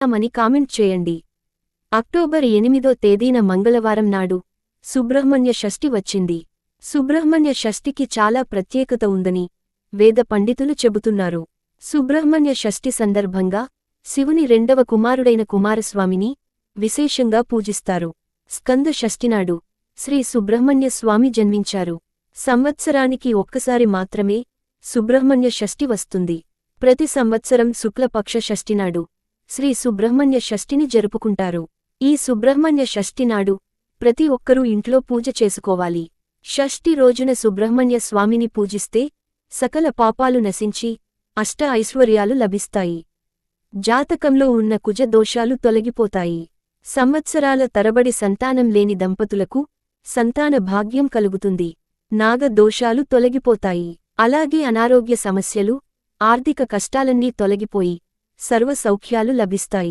అని కామెంట్ చేయండి. అక్టోబర్ ఎనిమిదో తేదీన మంగళవారం నాడు సుబ్రహ్మణ్య షష్ఠి వచ్చింది. సుబ్రహ్మణ్య షష్ఠికి చాలా ప్రత్యేకత ఉందని వేద పండితులు చెబుతున్నారు. సుబ్రహ్మణ్య షష్ఠి సందర్భంగా శివుని రెండవ కుమారుడైన కుమారస్వామిని విశేషంగా పూజిస్తారు. స్కంద షష్ఠినాడు శ్రీ సుబ్రహ్మణ్య స్వామి జన్మించారు. సంవత్సరానికి ఒక్కసారి మాత్రమే సుబ్రహ్మణ్య షష్ఠి వస్తుంది. ప్రతి సంవత్సరం శుక్లపక్ష షష్ఠినాడు శ్రీ సుబ్రహ్మణ్య షష్ఠిని జరుపుకుంటారు. ఈ సుబ్రహ్మణ్య షష్ఠినాడు ప్రతి ఒక్కరూ ఇంట్లో పూజ చేసుకోవాలి. షష్ఠి రోజున సుబ్రహ్మణ్య స్వామిని పూజిస్తే సకల పాపాలు నశించి అష్ట ఐశ్వర్యాలు లభిస్తాయి. జాతకంలో ఉన్న కుజ దోషాలు తొలగిపోతాయి. సంవత్సరాల తరబడి సంతానం లేని దంపతులకు సంతాన భాగ్యం కలుగుతుంది. నాగ దోషాలు తొలగిపోతాయి. అలాగే అనారోగ్య సమస్యలు ఆర్థిక కష్టాలన్నీ తొలగిపోయి సర్వ సౌఖ్యాలు లభిస్తాయి.